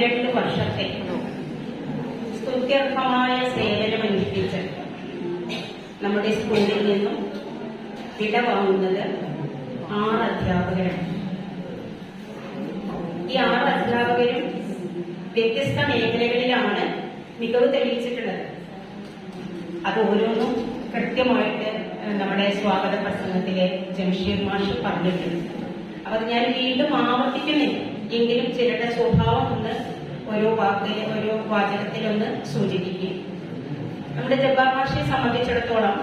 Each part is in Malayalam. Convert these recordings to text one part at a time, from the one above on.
പത്തിരണ്ട് വർഷത്തെ സ്തുത്യർഹമായ സേവനമനുഷ്ഠിച്ച് നമ്മുടെ സ്കൂളിൽ നിന്നും വിട വാങ്ങുന്നത് ആറ് അധ്യാപകരാണ്. ഈ ആറ് അധ്യാപകരും വ്യത്യസ്ത മേഖലകളിലാണ് മികവ് തെളിയിച്ചിട്ടുള്ളത്. അത് ഓരോന്നും കൃത്യമായിട്ട് നമ്മുടെ സ്വാഗത പ്രസംഗത്തിലെ ജംഷീർ മാഷ് പറഞ്ഞിട്ടുണ്ട്. അപ്പൊ ഞാൻ വീണ്ടും ആവർത്തിക്കുന്നില്ല എങ്കിലും ചിലരുടെ സ്വഭാവം ഓരോ വാക്ക് ഓരോ വാചകത്തിലൊന്ന് സൂചിപ്പിക്കും. നമ്മുടെ ജബ്ബാർ മാഷയെ സംബന്ധിച്ചിടത്തോളം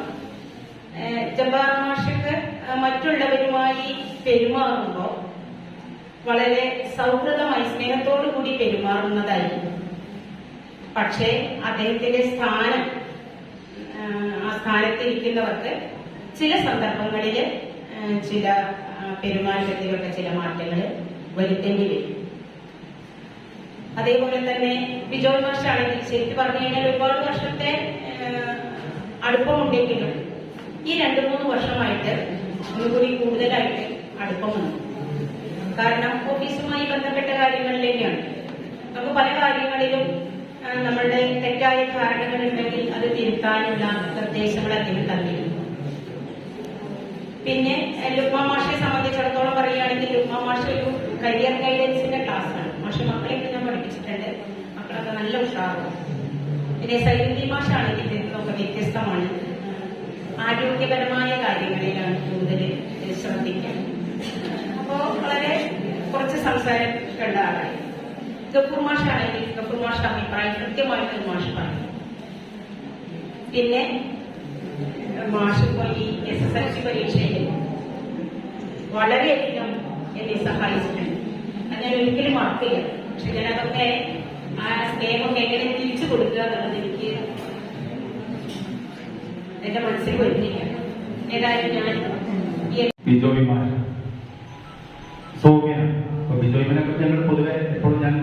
ജബ്ബാർ മാഷക്ക് മറ്റുള്ളവരുമായി പെരുമാറുമ്പോൾ വളരെ സൗഹൃദമായി സ്നേഹത്തോടു കൂടി പെരുമാറുന്നതായിരുന്നു പക്ഷേ അദ്ദേഹത്തിന്റെ സ്ഥാനം ആ, സ്ഥാനത്തിരിക്കുന്നവർക്ക് ചില സന്ദർഭങ്ങളിൽ ചില പെരുമാറ്റത്തിലൊക്കെ ചില മാറ്റങ്ങൾ വരുത്തേണ്ടി വരും. അതേപോലെ തന്നെ ബിജോയ് മാഷാണെങ്കിൽ ശരിക്കും പറഞ്ഞു കഴിഞ്ഞാൽ ഒരുപാട് വർഷത്തെ അടുപ്പം അടുപ്പമുണ്ടെങ്കിലും ഈ രണ്ടു മൂന്ന് വർഷമായിട്ട് ഒന്നുകൂടി കൂടുതലായിട്ട് അടുപ്പം വന്നു കാരണം ഓഫീസുമായി ബന്ധപ്പെട്ട കാര്യങ്ങളിലേക്കാണ് നമുക്ക് പല കാര്യങ്ങളിലും നമ്മളുടെ തെറ്റായ ധാരണകൾ ഉണ്ടെങ്കിൽ അത് തിരുത്താനുള്ള നിർദ്ദേശങ്ങൾ അദ്ദേഹം തന്നിരുന്നു പിന്നെ ലുക്മാ മാഷെ സംബന്ധിച്ചിടത്തോളം പറയുകയാണെങ്കിൽ ലുക്മാ മാഷ ഒരു കരിയർ ഗൈഡൻസിന്റെ ക്ലാസ്സാണ് മാഷ മക്കളെ പഠിപ്പിച്ചിട്ടുണ്ട് മക്കളൊക്കെ നല്ല ഉഷാറാണ്. പിന്നെ സൈലന്തി മാഷാണെങ്കിൽ ആണെങ്കിൽ ഇതൊക്കെ വ്യത്യസ്തമാണ്. ആരോഗ്യപരമായ കാര്യങ്ങളിലാണ് കൂടുതൽ ശ്രദ്ധിക്കാൻ. അപ്പോ വളരെ കുറച്ച് സംസാരം കണ്ട ആളായി. ഗഫൂർ മാഷാണെങ്കിൽ ഗഫൂർ മാഷ അഭിപ്രായം കൃത്യമായിട്ട് മാഷ് പറഞ്ഞു പിന്നെ മാഷ് പോയി എസ് എസ് എൽ സി പരീക്ഷയിൽ വളരെയധികം എന്നെ സഹായിച്ചിട്ടുണ്ട്. ഞാൻ ഒരിക്കലും മറക്കില്ല. പക്ഷെ ഞാൻ അതൊക്കെ ആ സ്നേഹമൊക്കെ എങ്ങനെ തിരിച്ചു കൊടുക്കുക എന്നുള്ളത് എനിക്ക് എന്റെ മനസ്സിൽ വരുന്നില്ല. ഏതായാലും ഞാൻ ഈ ബിജോയ് മാഷ് സൗമ്യന അപ്പൊ ബിജോയ്മനെ കുറിച്ച് ഞങ്ങൾ പൊതുവെ എപ്പോഴും ഞാൻ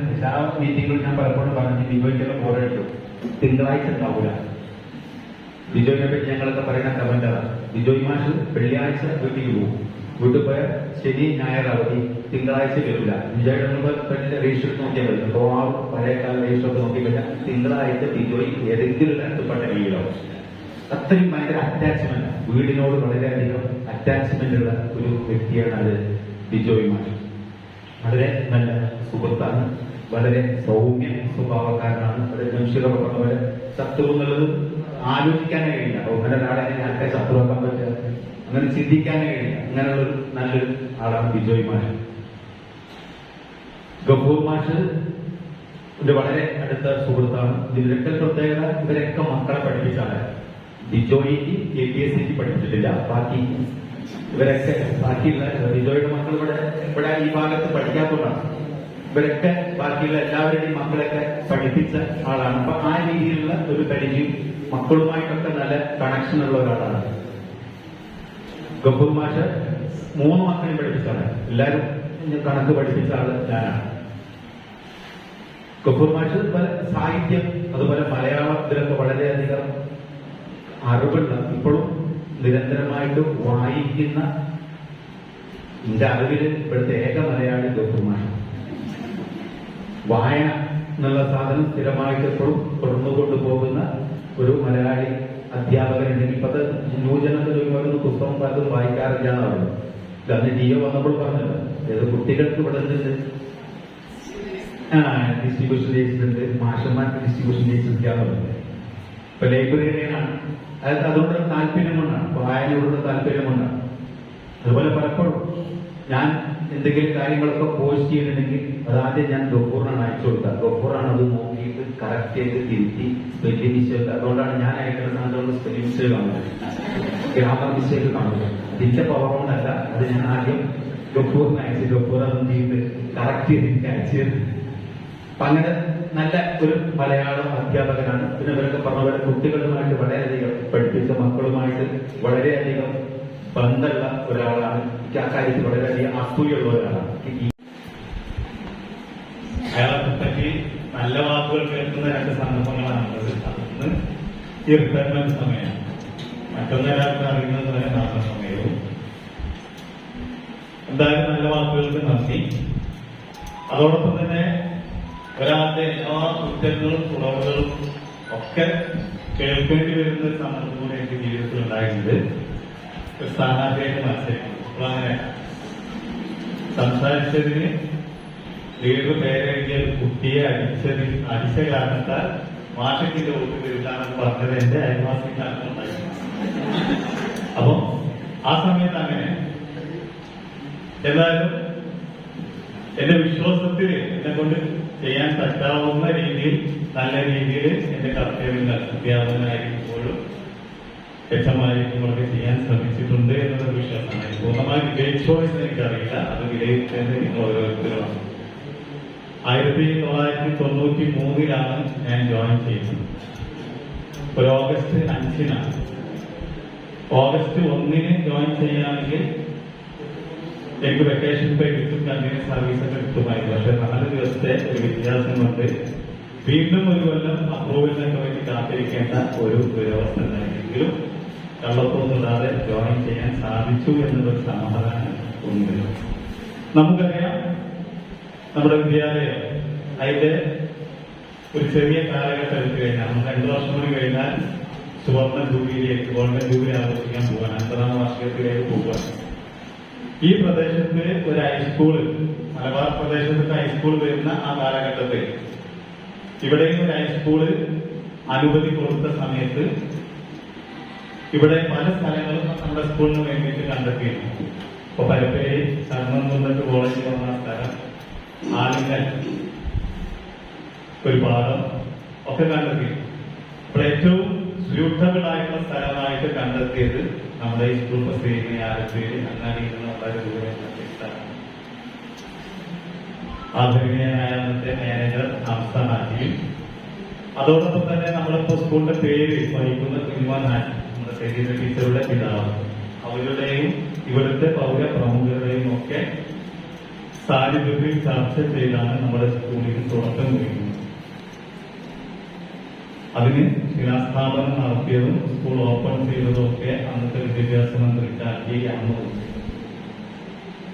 പലപ്പോഴും പറഞ്ഞു ബിജോയ്ക്കൊക്കെ പോരടിച്ചു തിങ്കളാഴ്ച ഉണ്ടാവൂല. ബിജോയിനെ പറ്റി ഞങ്ങളൊക്കെ പറയുന്ന കമന്റാണ് ബിജോയ് മാഷ് വെള്ളിയാഴ്ച വീട്ടിൽ പോകും. വീട്ടിൽ പോയാൽ ശനി ഞായർ അവധി തിങ്കളാഴ്ച വരില്ല. വിജയുടെ രജിസ്റ്റർ എടുത്ത് നോക്കിയാൽ മതി. അപ്പോൾ ആ പഴയകാല രജിസ്റ്റർ നോക്കി കഴിഞ്ഞാൽ തിങ്കളാഴ്ച തിരുവോയി ഏതെങ്കിലും അടുത്തപ്പെട്ട കയ്യിലാവും അത്രയും ഭയങ്കര അറ്റാച്ച്മെന്റ് വീടിനോട് വളരെയധികം അറ്റാച്ച്മെന്റ് ഉള്ള ഒരു വ്യക്തിയാണ് അത് ബിജോയ് മാഷ്. വളരെ നല്ല സുഹൃത്താണ്. വളരെ സൗമ്യ സ്വഭാവക്കാരനാണ്. വളരെ ജംഷിറൊക്കെ പറഞ്ഞ പോലെ ആലോചിക്കാനേ കഴിയില്ല. അങ്ങനെ ഒരാളെ ആൾക്കാർ ശത്രുവാക്കാൻ അങ്ങനെ ചിന്തിക്കാനേ കഴിയില്ല. അങ്ങനെയുള്ളൊരു നല്ലൊരു ആളാണ് ബിജോയ് മാഷ്. ഗഫൂർ മാഷ് വളരെ അടുത്ത സുഹൃത്താണ്. ഇതിലൊക്കെ പ്രത്യേകത ഇവരൊക്കെ മക്കളെ പഠിപ്പിച്ചാണ് ബിജോയിക്ക് കെ പി എസ് സിക്ക് പഠിപ്പിച്ചിട്ടില്ല. ബാക്കി ഇവരൊക്കെ ബാക്കിയുള്ള ബിജോയുടെ മക്കൾ ഇവിടെ ഇവിടെ ഈ ഭാഗത്ത് പഠിക്കാത്തതുകൊണ്ടാണ് ഇവരൊക്കെ ബാക്കിയുള്ള എല്ലാവരുടെയും മക്കളൊക്കെ പഠിപ്പിച്ച ആളാണ്. അപ്പൊ ആ രീതിയിലുള്ള ഒരു പരിചയം മക്കളുമായിട്ടൊക്കെ നല്ല കണക്ഷൻ ഉള്ള ഒരാളാണ്. ഗഫൂർ മാഷ് മൂന്ന് മക്കളെയും പഠിപ്പിച്ചാണ് എല്ലാവരും കണക്ക് പഠിപ്പിച്ച ആൾ ഞാനാണ്. ഗഫൂർ മാഷ് പല സാഹിത്യം അതുപോലെ മലയാളം ഇതിലൊക്കെ വളരെയധികം അറിവുള്ള ഇപ്പോഴും നിരന്തരമായിട്ട് വായിക്കുന്ന എന്റെ അറിവിൽ ഇപ്പോഴത്തെ ഏക മലയാളി ഗഫൂർ മാഷ്. വായന എന്നുള്ള സാധനം സ്ഥിരമായിട്ട് എപ്പോഴും തുടർന്നു കൊണ്ടുപോകുന്ന ഒരു മലയാളി അധ്യാപകനുണ്ടെങ്കിൽ ഇപ്പത്തെ ന്യൂജനത്തിൽ ചോദിക്കുമ്പോൾ പുസ്തകം പലതും വായിക്കാറില്ല എന്ന് പറഞ്ഞു അന്ന് ഒ വന്നപ്പോൾ പറഞ്ഞത് ഏത് കുട്ടികൾക്ക് ഇവിടെ ഉണ്ട് ഡിസ്ട്രിബ്യൂഷൻ ചെയ്തിട്ടുണ്ട് മാഷന്മാർക്ക് ഡിസ്ട്രിബ്യൂഷൻ ചെയ്തിരിക്കാന്ന് പറഞ്ഞു. ഇപ്പൊ ലൈബ്രറിയാണ് അതായത് അതുകൊണ്ടുള്ള താല്പര്യം കൊണ്ടാണ് വായനയോടുള്ള താല്പര്യം കൊണ്ടാണ് അതുപോലെ പലപ്പോഴും ഞാൻ എന്തെങ്കിലും കാര്യങ്ങളൊക്കെ പോസ്റ്റ് ചെയ്യുന്നുണ്ടെങ്കിൽ അതാദ്യം ഞാൻ ഗഫൂറിനാണ് അയച്ചു കൊടുക്കുക. ഗഫൂറാണ് അത് നോക്കിയിട്ട് കറക്റ്റ് ചെയ്ത് തിരുത്തി കാണുന്നത്. ഗ്രാമർ മിസ്റ്റേക്ക് കാണുന്നത്. ഇതിന്റെ പവർ കൊണ്ടല്ല അത് ഞാൻ ആദ്യം ഗഫൂറിന് അയച്ചു ഗപ്പൂർ അതൊന്നും ചെയ്ത് കറക്റ്റ് ചെയ്ത് എനിക്ക് അയച്ചു. അപ്പൊ അങ്ങനെ നല്ല ഒരു മലയാളം അധ്യാപകനാണ്. പിന്നെ ഇവരൊക്കെ പറഞ്ഞ പോലെ കുട്ടികളുമായിട്ട് വളരെയധികം പഠിപ്പിച്ച മക്കളുമായിട്ട് വളരെയധികം ബന്ധമുള്ള ഒരാളാണ്. എനിക്ക് ആ കാര്യത്തിൽ വളരെയധികം അസൂയുള്ള ഒരാളാണ്. അയാളെ പറ്റി നല്ല വാക്കുകൾ കേൾക്കുന്ന രണ്ട് സന്ദർഭങ്ങളാണ് ഉള്ളത്. ഈ റിട്ടയർമെന്റ് സമയം മറ്റൊന്ന് ഒരാൾക്ക് അറിയുന്നത് വരെ മാത്രം സമയവും. എന്തായാലും നല്ല വാക്കുകൾക്ക് നന്ദി. അതോടൊപ്പം തന്നെ ഒരാളുടെ എല്ലാ കുറ്റങ്ങളും കുറവുകളും ഒക്കെ കേൾക്കേണ്ടി വരുന്ന ഒരു സന്ദർഭം കൂടെ എന്റെ ജീവിതത്തിൽ ഉണ്ടായിട്ടുണ്ട്. ഒരു സ്ഥാനാർത്ഥിയായിട്ട് മത്സരിക്കുന്നു. അങ്ങനെ സംസാരിച്ചതിന് ലീഡർ പേരെഴുതിയ കുട്ടിയെ അടിച്ചതിൽ അടിച്ച കാരണത്താൽ മാഷത്തിന്റെ വോട്ട് വരില്ലാന്ന് പറഞ്ഞത് എന്റെ അയൽവാസിക്കാണ് അപ്പൊ ആ സമയത്ത് അങ്ങനെ എന്തായാലും എന്റെ വിശ്വാസത്തിൽ എന്നെ കൊണ്ട് ചെയ്യാൻ പറ്റാവുന്ന രീതിയിൽ നല്ല രീതിയിൽ എന്റെ കർത്തവ്യങ്ങൾ അധ്യാപകനായിരിക്കുമ്പോഴും വ്യക്തമായിരിക്കുമ്പോഴൊക്കെ ചെയ്യാൻ ശ്രമിച്ചിട്ടുണ്ട് എന്നുള്ള വിശ്വാസമാണ്. പൂർണമായി വിജയിച്ചോ എന്ന് എനിക്കറിയില്ല. അത് വിലയിരുത്തേണ്ടത് നിങ്ങൾ ഓരോരുത്തരുമാണ് ആയിരത്തി തൊള്ളായിരത്തി തൊണ്ണൂറ്റി മൂന്നിലാണ് ഞാൻ ജോയിൻ ചെയ്യുന്നത് ഒരു ഓഗസ്റ്റ് അഞ്ചിനാണ്. ഓഗസ്റ്റ് ഒന്നിന് ജോയിൻ ചെയ്യുകയാണെങ്കിൽ എനിക്ക് വെക്കേഷൻ പേ കിട്ടും കണ്ടിന്യൂസ് സർവീസ് ഒക്കെ കിട്ടുമായിരുന്നു. പക്ഷെ നാല് ദിവസത്തെ ഒരു വ്യത്യാസം കൊണ്ട് വീണ്ടും ഒരു കൊല്ലം അപ്രൂവലിനൊക്കെ വേണ്ടി കാത്തിരിക്കേണ്ട ഒരു ദുരവസ്ഥ ഉണ്ടായിരുന്നെങ്കിലും കള്ളത്തൊന്നുമില്ലാതെ ജോയിൻ ചെയ്യാൻ സാധിച്ചു എന്നൊരു സമാധാനം ഉണ്ട്. നമുക്കറിയാം നമ്മുടെ വിദ്യാലയം അതിന്റെ ഒരു ചെറിയ കാലഘട്ടം എടുത്തു കഴിഞ്ഞാൽ നമ്മൾ രണ്ടു വർഷം കൂടി കഴിഞ്ഞാൽ സുവർണ ജൂബിലിയിലേക്ക് ഗോൾഡൻ ജൂബിലി ആഘോഷിക്കാൻ പോകാൻ അൻപതാം വാർഷികത്തിലേക്ക് പോകാൻ ഈ പ്രദേശത്ത് ഒരു ഹൈസ്കൂൾ മലബാർ പ്രദേശത്ത് ഹൈസ്കൂൾ വരുന്ന ആ കാലഘട്ടത്തിൽ ഇവിടെയും ഒരു ഹൈസ്കൂൾ അനുമതി കൊടുത്ത സമയത്ത് ഇവിടെ പല സ്ഥലങ്ങളും നമ്മുടെ സ്കൂളിന് വേണ്ടിയിട്ട് കണ്ടെത്തിയിരുന്നു. ഇപ്പൊ പരപ്പേരി ശർമ്മം നിന്നിട്ട് കോളേജ് വന്ന സ്ഥലം ആലിങ്ങൽ ഒരു പാഠം ഒക്കെ കണ്ടെത്തി. അപ്പോൾ ഏറ്റവും സ്യൂട്ടബിൾ സ്ഥലമായിട്ട് കണ്ടെത്തിയത് നമ്മുടെ ഈ സ്കൂൾ പ്രസിദ്ധീകരണ ആലപ്പുഴയിൽ അങ്ങാടിയിൽ വളരെ ദൂരം ആധുനികനായ അന്നത്തെ മാനേജർ സംസ്ഥാന ഹാജിയും അതോടൊപ്പം തന്നെ നമ്മളിപ്പോ സ്കൂളിന്റെ പേര് വഹിക്കുന്ന കുഞ്ഞുമാനാൻ നമ്മുടെ ശരീര ടീച്ചറുടെ പിതാവ്. അവരുടെയും ഇവിടുത്തെ പൗര പ്രമുഖരുടെയും ഒക്കെ സാന്നിധ്യത്തിൽ ചർച്ച ചെയ്താണ് നമ്മുടെ സ്കൂളിന് തുടക്കം കുറിക്കുന്നത്. അതിന് ശിലാസ്ഥാപനം നടത്തിയതും സ്കൂൾ ഓപ്പൺ ചെയ്തതും ഒക്കെ അന്നത്തെ വിദ്യാഭ്യാസ മന്ത്രി ചാക്കേരി അന്ന്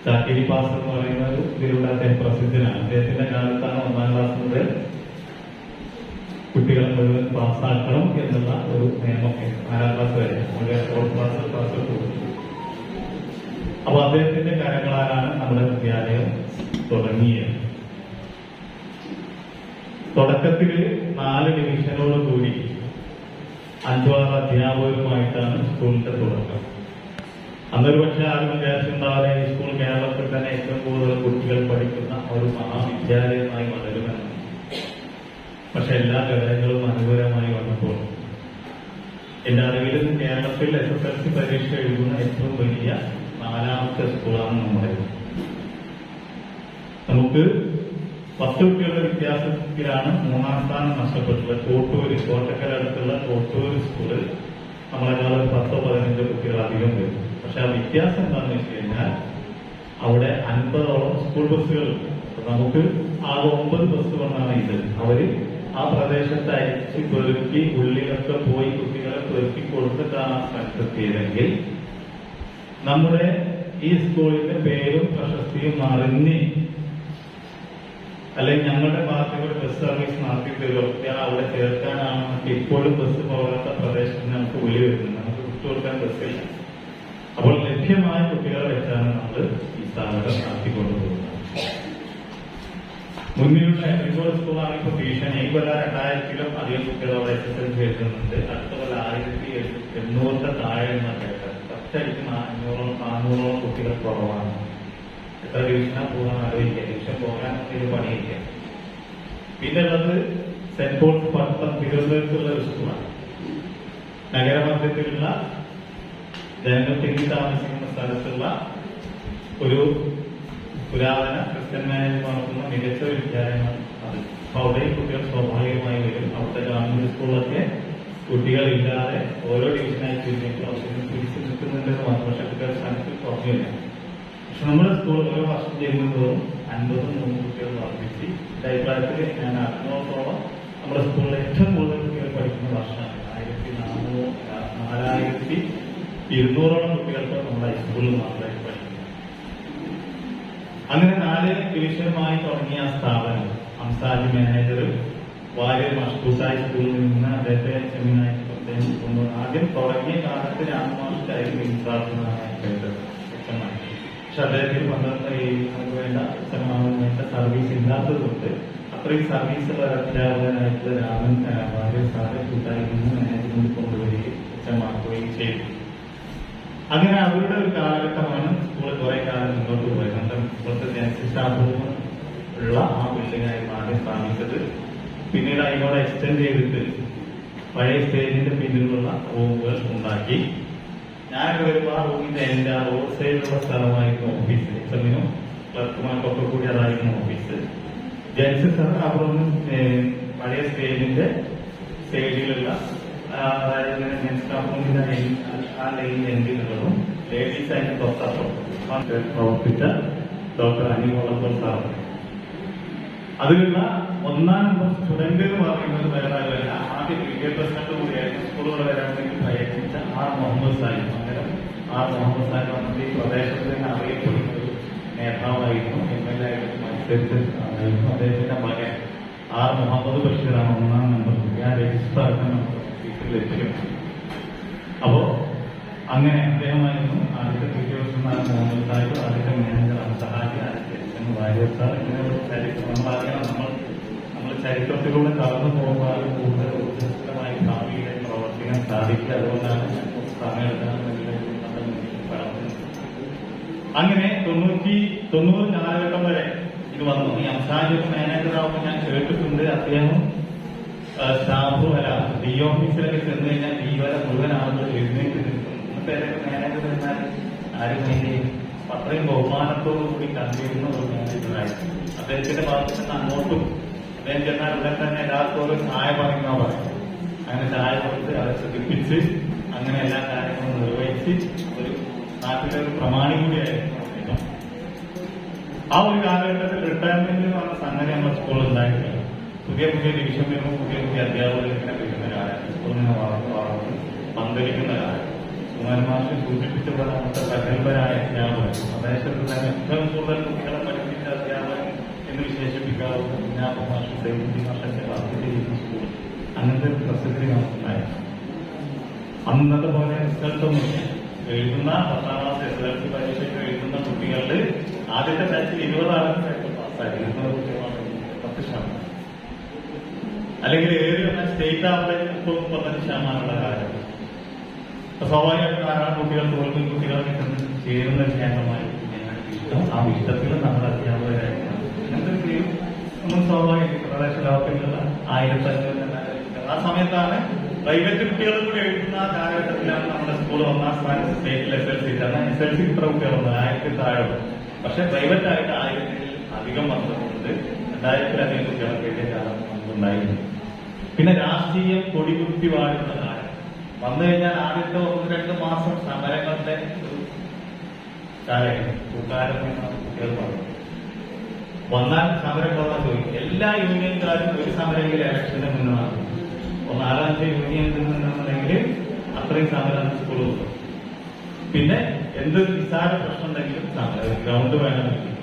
ചാക്കേരി പാസ് എന്ന് പറയുന്നത് ഇതിലൂടെ അദ്ദേഹം പ്രസിദ്ധനാണ്. അദ്ദേഹത്തിന്റെ കാലത്താണ് ഒന്നാം ക്ലാസ് മുതൽ കുട്ടികളെ മുഴുവൻ പാസ്സാക്കണം എന്നുള്ള ഒരു നിയമം നാലാം ക്ലാസ് വരെ. നമ്മുടെ ഫോർത്ത് ക്ലാസ് ക്ലാസ് കൊടുത്തു. അപ്പൊ അദ്ദേഹത്തിന്റെ കരങ്ങളാലാണ് നമ്മുടെ വിദ്യാലയം തുടങ്ങിയത്. തുടക്കത്തിൽ നാല് ഡിവിഷനോട് കൂടി അഞ്ചു ആറ് അധ്യാപകരുമായിട്ടാണ് സ്കൂളിന്റെ തുടക്കം. അന്നൊരു പക്ഷെ ആരും വിചാരിച്ചിട്ടുണ്ടാവില്ല ഈ സ്കൂൾ കേരളത്തിൽ തന്നെ ഏറ്റവും കൂടുതൽ കുട്ടികൾ പഠിക്കുന്ന ഒരു മഹാവിദ്യാലയമായി വളരുമെന്ന് പക്ഷെ എല്ലാ ഘടകങ്ങളും അനുകൂലമായി വന്നപ്പോൾ എന്റെ അറിവിൽ കേരളത്തിൽ എസ് എസ് എൽ സി പരീക്ഷ എഴുതുന്ന ഏറ്റവും വലിയ നാലാമത്തെ സ്കൂളാണ് നമ്മുടെ നമുക്ക് പത്ത് കുട്ടികളുടെ വ്യത്യാസത്തിലാണ് മൂന്നാം സ്ഥാനം നഷ്ടപ്പെട്ടത് കോട്ടൂര് കോട്ടക്കര അടുത്തുള്ള കോട്ടൂര് സ്കൂളിൽ നമ്മളെക്കാൾ ഒരു പത്തോ പതിനഞ്ചോ കുട്ടികൾ അധികം വരും. പക്ഷെ ആ വ്യത്യാസം എന്താണെന്ന് വെച്ച് കഴിഞ്ഞാൽ അവിടെ അൻപതോളം സ്കൂൾ ബസ്സുകൾ നമുക്ക് ആകെ ഒമ്പത് ബസ് കൊണ്ടാണ് ഇത്. അവർ ആ പ്രദേശത്ത് അയച്ച് പെറുക്കി ഉള്ളിലൊക്കെ പോയി കുട്ടികളെ പെറുക്കി കൊടുത്തിട്ടാണ് ആ സ്ഥലത്തെത്തിയതെങ്കിൽ നമ്മുടെ ഈ സ്കൂളിന്റെ പേരും പ്രശസ്തിയും അറിഞ്ഞ് അല്ലെങ്കിൽ ഞങ്ങളുടെ ഭാഗത്ത് ഒരു ബസ് സർവീസ് നടത്തി തരുമോ അവിടെ ചേർക്കാനാണ് ഇപ്പോഴും ബസ് പോകാത്ത പ്രദേശത്ത് നമുക്ക് വിളി വരുന്നത്. നമുക്ക് വിട്ടുകൊടുക്കാൻ ബസ്സില്ല അപ്പോൾ ലഭ്യമായ കുട്ടികളെ വെച്ചാണ് നമ്മൾ ഈ സ്ഥാപനം നടത്തിക്കൊണ്ടുപോകുന്നത്. മുന്നിലുള്ള എറിഗോൾ സ്കൂളാണ് ഇപ്പോൾ ഭീഷണി ഈ കൊല്ലം രണ്ടായിരത്തിലും അധികം കുട്ടികൾ അവിടെ അടുത്ത കൊല്ലം ആയിരത്തി എണ്ണൂറിന്റെ താഴെ എന്ന കേട്ടത് ഒറ്റയടിക്ക് നാനൂറോളം നാനൂറോളം കുട്ടികൾ കുറവാണ്. എത്ര ഡിവിഷനാ പോകാൻ ആലോചിക്കുക ഡിവിഷൻ പോകാൻ ഇത് പണിയില്ല. പിന്നെ ഉള്ളത് സെന്റ് പോൾസ് പട്ടം തിരുവനന്തപുരത്തുള്ള ഒരു സ്കൂളാണ് നഗരമധ്യത്തിലുള്ള ജനങ്ങൾ തിങ്ങി താമസിക്കുന്ന സ്ഥലത്തുള്ള ഒരു പുരാതന ക്രിസ്ത്യന്മാരെ നടത്തുന്ന മികച്ച വിദ്യാലയമാണ് അത്. അപ്പൊ അവിടെയും കുട്ടികൾ സ്വാഭാവികമായി വരും. അവിടുത്തെ ഗവൺമെന്റ് സ്കൂളൊക്കെ കുട്ടികളില്ലാതെ ഓരോ ഡിവിഷനായി തിരിഞ്ഞിട്ട് അവർക്ക് തിരിച്ചു നിൽക്കുന്നുണ്ടെന്ന് മാത്രം പക്ഷെ കുട്ടികൾ സ്ഥാനത്തിൽ കുറഞ്ഞില്ല. പക്ഷെ നമ്മുടെ സ്കൂൾ ഓരോ വർഷം ചെയ്യുമ്പോഴും അൻപതും നൂറ് കുട്ടികൾ വർദ്ധിച്ച് എന്റെ ഞാൻ അറിഞ്ഞോളത്തോളം നമ്മുടെ സ്കൂളിൽ ഏറ്റവും കൂടുതൽ കുട്ടികൾ പഠിക്കുന്ന വർഷമാണ്. ആയിരത്തി നാനൂറ് നാലായിരത്തി ഇരുന്നൂറോളം കുട്ടികൾക്ക് നമ്മുടെ സ്കൂളിൽ മാത്രമായി പഠിക്കുന്നത്. അങ്ങനെ നാല് ഡിവിഷനുമായി തുടങ്ങിയ സ്ഥാപനം അംസാജി മാനേജർ വാര്യർ മഷ്കൂസായി സ്കൂളിൽ നിന്ന് അദ്ദേഹത്തെ സെമിനായിട്ട് പ്രത്യേകം കൊണ്ടുവന്നു ആദ്യം തുടങ്ങിയ കാലത്ത് കേട്ടത് വ്യക്തമായി പക്ഷെ അദ്ദേഹത്തിന് പന്ത്രണ്ട് ഈ നമുക്ക് വേണ്ട വേണ്ട സർവീസ് ഇല്ലാത്തത് കൊണ്ട് അത്രയും സർവീസ് ഉള്ള അധ്യാപകനായിട്ടുള്ള രാമൻ ആ, വാര്യർ സാറെ കൂട്ടായിരുന്നു നിന്ന് കൊണ്ടുവരികയും ഉച്ചമാക്കുകയും ചെയ്തു. അങ്ങനെ അവരുടെ ഒരു കാലഘട്ടമാണ് സ്കൂൾ കുറെ കാലം മുന്നോട്ട് പോയത്. നമ്മുടെ ഇപ്പോഴത്തെ ഉള്ള ആ ബിൽഡിംഗായി മാറി സ്ഥാപിച്ചത് പിന്നീട് അതിനോട് എക്സ്റ്റെൻഡ് ചെയ്തിട്ട് പഴയ സ്റ്റേജിന്റെ പിന്നിലുള്ള റൂമുകൾ ഉണ്ടാക്കി. ഞാൻ വരുമ്പോൾ ആ റൂമിന്റെ എന്റെ ആ റോഡ് സൈഡിലുള്ള സ്ഥലമായിരുന്നു ഓഫീസ് എക്സമിനും ക്ലർക്കുമാർക്കൊക്കെ കൂടി അതായിരുന്നു ഓഫീസ് ജെൻസ് സാർ അവിടെ പഴയ സ്റ്റേജിന്റെ സൈഡിലുള്ള അതായത് ആ ലൈൻ എൻഡിലുള്ളതും ലേഡീസ് അതിന്റെ പ്രവർത്തിച്ച ഡോക്ടർ അനിമോളപ്പോൾ സാർ അതിലുള്ള ഒന്നാം നമ്പർ സ്റ്റുഡന്റ് എന്ന് പറയുന്നത് വേറെ ആരുമല്ല. ആദ്യം വിദ്യാഭ്യാസ പ്രസിഡന്റ് കൂടിയായിരുന്നു. സ്കൂളുകൾ വരാൻ വേണ്ടി പ്രയത്നിച്ച ആർ മുഹമ്മദ് സാഹിബ്. പകരം ആർ മുഹമ്മദ് സാഹിബ് നമ്മുടെ ഈ പ്രദേശത്ത് തന്നെ അറിയപ്പെടുന്ന ഒരു നേതാവായിരുന്നു. എം എൽ എ ആയിട്ട് മത്സരിച്ച് അദ്ദേഹത്തിന്റെ മകൻ ആർ മുഹമ്മദ് ബഷീറാണ് ഒന്നാം നമ്പർ ഞാൻ രജിസ്റ്റർ ആക്കാൻ ഓഫീസിൽ ലക്ഷ്യം അപ്പോ അങ്ങനെ അദ്ദേഹമായിരുന്നു. ആദ്യത്തെ വിദ്യാഭ്യാസ മുഹമ്മദ് സാഹിബ്. ആദ്യത്തെ മാനേജർ സഹായി ആദ്യത്തെ ഇങ്ങനെയുള്ള ചരിത്രം നമ്മളറിയണം നമ്മൾ നമ്മൾ ചരിത്രത്തിലൂടെ കടന്നു പോകുമ്പോൾ കൂടുതൽ ഊർജസ്വലമായി ഭാവിയിലേക്ക് പ്രവർത്തിക്കാൻ സാധിക്കുക അതുകൊണ്ടാണ് അങ്ങനെ തൊണ്ണൂറ്റി തൊണ്ണൂറ് കാലഘട്ടം വരെ ഇത് വന്നു. ഈ അംസാജ് മാനേജറാവുമ്പോൾ ഞാൻ കേട്ടിട്ടുണ്ട്. അദ്ദേഹം സ്റ്റാഫ് വല ഡി ഓഫീസിലൊക്കെ ചെന്ന് കഴിഞ്ഞാൽ ഈ വരെ മുഴുവൻ ആളുകൾ എഴുന്നേറ്റ് നിൽക്കും ഇന്നത്തെ മാനേജർ എന്നാൽ ആരും അത്രയും ബഹുമാനത്തോടു കൂടി കണ്ടിരുന്ന ഒരു മാനേജറായിരുന്നു അദ്ദേഹത്തിന്റെ ഭാഗത്ത് നിന്ന് അങ്ങോട്ടും അദ്ദേഹം ചെന്നാൽ ഉടൻ തന്നെ എല്ലാവർക്കും ചായ പറയുന്ന പറയും അങ്ങനെ ചായ കൊടുത്ത് അവരെ ശ്രദ്ധിപ്പിച്ച് അങ്ങനെ എല്ലാ കാര്യങ്ങളും നിർവഹിച്ച് ഒരു നാട്ടിലെ ഒരു പ്രമാണി കൂടിയായിരുന്നു ആ ഒരു കാലഘട്ടത്തിൽ റിട്ടയർമെന്റ് എന്ന് പറഞ്ഞ സംഗതി നമ്മുടെ സ്കൂളിൽ ഉണ്ടായിട്ടില്ല പുതിയ പുതിയ ഡിവിഷൻ വരുമ്പോൾ പുതിയ പുതിയ അധ്യാപകർ ഇങ്ങനെ വരുന്ന കാലം സ്കൂളിൽ നിന്ന് വളർന്ന് വളർന്ന് പന്തലിക്കുന്ന കാലം കുമാരമാഷ് സൂചിപ്പിച്ച പോലെ അന്നത്തെ അധ്യാപകൻ പ്രദേശത്ത് തന്നെ ഏറ്റവും കൂടുതൽ കുട്ടികളെ പഠിപ്പിച്ച അധ്യാപകൻ എന്ന് വിശേഷിപ്പിക്കാവുന്ന കുഞ്ഞാപ്പ മാഷന്റെ ചെയ്യുന്ന സ്കൂൾ. അങ്ങനത്തെ നമുക്കുണ്ടായിരുന്നു. അന്നത്തെ പോലെ റിസൾട്ട് എഴുതുന്ന പത്താം ക്ലാസ് എസ് എൽ സി പരീക്ഷയ്ക്ക് എഴുതുന്ന കുട്ടികളുടെ ആദ്യത്തെ ബാച്ചിൽ ഇരുപതാണ് പാസ്സായി. പത്ത് ശതമാനം. അല്ലെങ്കിൽ ഏഴ് സ്റ്റേറ്റ് ആവറേജ് മുപ്പത് മുപ്പത്തഞ്ച് ശതമാനമുള്ള കാര്യം. സ്വാഭാവികമായിട്ടും ധാരാളം കുട്ടികൾ തോൽക്കും കുട്ടികൾ ചേരുന്ന ഇഷ്ടം ആ ഇഷ്ടത്തിൽ നമ്മുടെ ഫീൽ നമ്മൾ സ്വാഭാവികം പ്രദേശ ലോകത്തിലുള്ള ആ സമയത്താണ് പ്രൈവറ്റ് കുട്ടികൾ കൂടി എഴുതുന്ന കാലഘട്ടത്തിലാണ് നമ്മുടെ സ്കൂൾ ഒന്നാം സ്ഥാനം സ്റ്റേറ്റിൽ എസ് എൽ സി കാരണം എസ് എൽ സി ഇത്ര കുട്ടികളുണ്ട് ആയിരത്തി താഴെ പക്ഷെ പ്രൈവറ്റ് ആയിട്ട് ആയിരത്തിൽ അധികം വന്നതുകൊണ്ട് രണ്ടായിരത്തിലധികം പിന്നെ രാഷ്ട്രീയം കൊടികുത്തി വാഴുന്ന വന്നു കഴിഞ്ഞാൽ ആദ്യത്തെ ഒന്ന് രണ്ട് മാസം സമരങ്ങളുടെ കാലമായിരുന്നു. കൂട്ടാരം പറഞ്ഞത് വന്നാൽ സമരം കൊള്ളാൻ ചോദിക്കും എല്ലാ യൂണിയൻകാരും ഒരു സമരമെങ്കിലും ഇലക്ഷന് നടന്നു ഒന്ന് നാലഞ്ച് യൂണിയൻ നിന്നുണ്ടെങ്കിൽ അത്രയും സമരം സ്കൂളിൽ പിന്നെ എന്ത് നിസ്സാര പ്രശ്നം ഉണ്ടെങ്കിലും സമരം ഗ്രൗണ്ട് വേണമെങ്കിൽ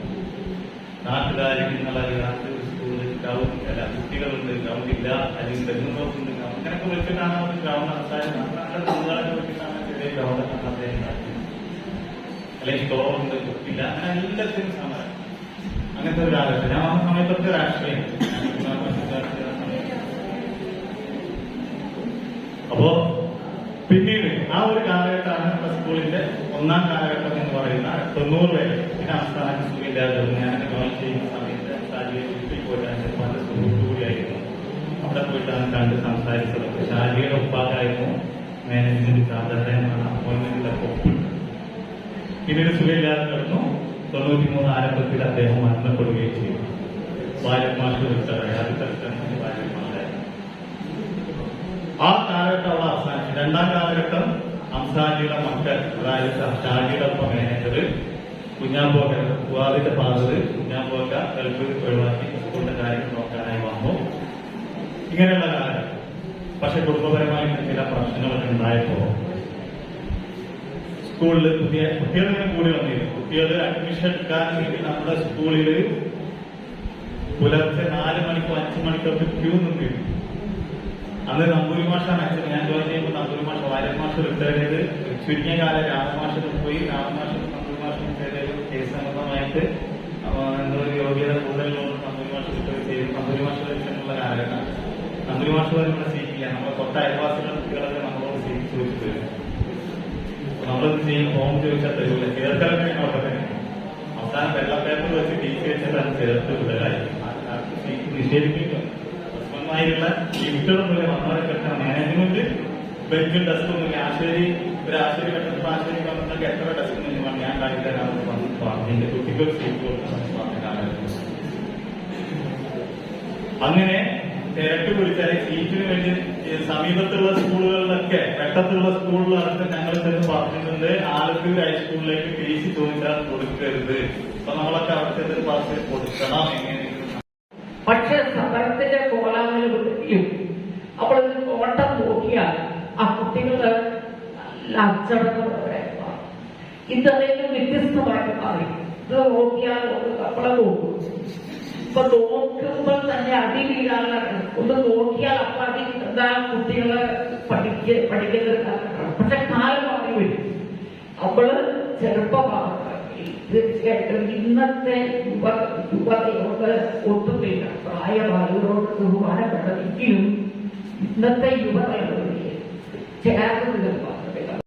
നാട്ടുകാരിക്കുന്നുള്ള നാട്ടിൽ സ്കൂളിൽ ഗ്രൗണ്ട് അല്ല കുട്ടികളുണ്ട് ഗ്രൗണ്ട് ഇല്ല അല്ലെങ്കിൽ തെങ്ങുന്നോട്ടുണ്ട് അങ്ങനെയൊക്കെ വെച്ചിട്ടാണ് അവർ ഗ്രൗണ്ട് തെങ്ങുകളൊക്കെ വെച്ചിട്ടാണ് ചെറിയ ഗ്രൗണ്ട് നടത്താൻ അല്ലെങ്കിൽ സ്റ്റോറുണ്ട് ഇല്ല അങ്ങനെ എല്ലാത്തിനും സമരം. അങ്ങനത്തെ ഒരു ആഗ്രഹം. ഞാൻ ആ സമയത്തൊക്കെ രാഷ്ട്രീയം അപ്പോ പിന്നീട് ആ ഒരു കാലഘട്ടമാണ് നമ്മുടെ സ്കൂളിന്റെ ഒന്നാം കാലഘട്ടം എന്ന് പറയുന്ന തൊണ്ണൂറ് വരെ പിന്നെ ആസ്ഥാന സ്കൂളിന്റെ ഞാൻ ജോയിൻ ചെയ്യുന്ന സമയത്ത് പോയിട്ടാണ് കണ്ട് സംസാരിച്ചത്. ഷാജിയുടെ ഉപ്പാകായിരുന്നു മാനേജ്മെന്റ് സാധാരണ അപ്പോയിന്റ്മെന്റിലൊക്കെ ഒപ്പിട്ടു പിന്നീട് സുഖമില്ലാതെ കിടന്നു. തൊണ്ണൂറ്റി മൂന്ന് ആരംഭത്തിൽ അദ്ദേഹം മരണപ്പെടുകയും ചെയ്തു. ആ കാലഘട്ടം അവസാനിച്ചു രണ്ടാം കാലഘട്ടം അംസാജിയുടെ മക്കൾ അതായത് ഷാജിയുടെ ഒപ്പം മാനേജർ കുഞ്ഞാമ്പോക്ക വിവാദിന്റെ ഫാദർ കുഞ്ഞാമ്പോക്ക ഒഴിവാക്കി സ്കൂളിന്റെ കാര്യങ്ങൾ നോക്കാനായി വന്നു. ഇങ്ങനെയുള്ള കാര്യം പക്ഷെ കുടുംബപരമായി ചില പ്രശ്നങ്ങളൊക്കെ ഉണ്ടായപ്പോ സ്കൂളിൽ പുതിയ കുട്ടികൾ ഇങ്ങനെ കൂടി വന്നിരുന്നു. കുട്ടികൾ അഡ്മിഷൻ എടുക്കാൻ വേണ്ടി നമ്മുടെ സ്കൂളിൽ പുലർച്ചെ നാല് മണിക്കോ അഞ്ചു മണിക്കൊക്കെ ക്യൂ നിന്നിരുന്നു. അന്ന് നമ്പൂരി മാഷാണ് അച്ഛൻ. ഞാൻ ജോയിൻ ചെയ്യുമ്പോൾ നമ്പൂരി മാഷ വാര്യൻ മാഷ് റിട്ടയർ ചെയ്ത് ചുരുങ്ങിയ കാലം രാമമാഷ് പോയി. രാമമാഷും നമ്പൂരി മാഷും ചെയ്തതിൽ കേസ് സംബന്ധമായിട്ട് എന്തോ യോഗ്യത കൂടുതലുള്ളത് പോലും ഇവിടെ സീറ്റില്ല നമ്മളെ തൊട്ട അയൽവാസികളുടെ കുട്ടികളൊക്കെ നമ്മളോട് ചോദിച്ചു തരും നമ്മളത് ചെയ്യും ഫോം ചോദിച്ചാൽ തരൂല. ചേർക്കലൊക്കെ തന്നെ അവസാനം വെള്ള പേപ്പർ വെച്ച് ടീച്ചർ വെച്ചിട്ടാണ് ചേർത്ത് വിടലായി നിഷേധിക്കില്ല പ്രശ്നമായിട്ടുള്ള ലിമിറ്റുകളൊന്നുമില്ല. വന്നവരെ കെട്ടണം മാനേജ്മെന്റ് ബെഞ്ചും ഡെസ്കും ആശേരി ഒരു ആശേരി കെട്ടുന്ന ആശേരി ഗവൺമെന്റ് എത്ര ഡെസ്ക് വേണം ഞാൻ കാണിത്തരാമെന്ന് പറഞ്ഞു എന്റെ കുട്ടികൾ സീറ്റ് കൊടുക്കാൻ പറഞ്ഞ അങ്ങനെ തിരക്ക് പിടിച്ചാൽ സീറ്റിന് വേണ്ടി സമീപത്തുള്ള സ്കൂളുകളിലൊക്കെ വെട്ടത്തുള്ള സ്കൂളിലൊക്കെ ഞങ്ങൾ തന്നെ പറഞ്ഞിട്ടുണ്ട് ആലത്തൂർ ഹൈസ്കൂളിലേക്ക് ടി ചോദിച്ചാൽ കൊടുക്കരുത്. അപ്പൊ നമ്മളൊക്കെ അവിടെ ചെന്ന് പാസ് കൊടുക്കണം എങ്ങനെയെങ്കിലും പക്ഷെ സമരത്തിന്റെ കോലാഹലം അപ്പോൾ ഓട്ടം നോക്കിയാൽ ആ കുട്ടികൾ നല്ല അച്ചടക്കമുള്ളവരായിരുന്നു ഇന്നലേക്കും വ്യത്യസ്തമായിട്ട് മാറി ഇത് നോക്കിയാൽ നമ്മളെ നോക്കും ഇപ്പൊ നോക്കുമ്പോൾ തന്നെ വീഴാനാണ് ഒന്ന് നോക്കിയാൽ അപ്പൊ അതിൽ എന്താ കുട്ടികളെ പഠിക്ക കാലഘട്ടമാണ്. പക്ഷെ കാലം മാറി വരും. അവൾ തീർച്ചയായിട്ടും ഇന്നത്തെ യുവ യുവതയോട് ഒത്തുമില്ല പ്രായമായവരോട് ബഹുമാനപ്പെട്ടതെങ്കിലും ഇന്നത്തെ യുവതയോട് ചേർന്ന്